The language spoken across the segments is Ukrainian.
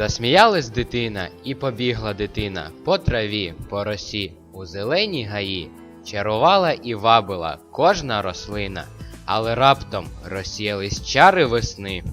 Засміялась дитина, і побігла дитина по траві, по росі, у зеленій гаї. Чарувала і вабила кожна рослина, але раптом розсіялись чари весни.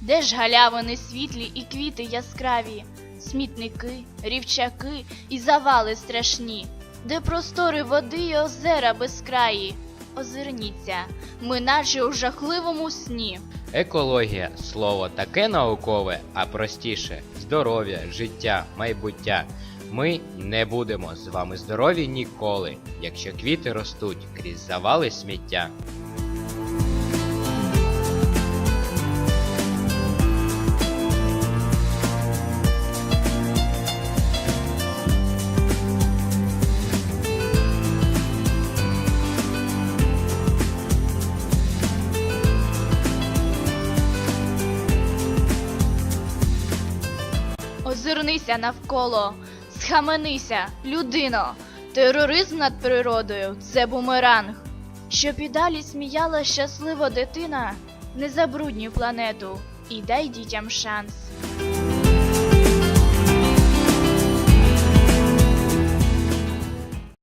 Де ж галявини світлі і квіти яскраві, смітники, рівчаки і завали страшні, де простори води й озера безкраї. Озирніться, ми наче у жахливому сні. Екологія слово таке наукове, а простіше здоров'я, життя, майбуття. Ми не будемо з вами здорові ніколи, якщо квіти ростуть крізь завали сміття. Озирнися навколо, схаменися, людино. Тероризм над природою це бумеранг. Щоб і далі сміяла щаслива дитина, не забруднюй планету і дай дітям шанс.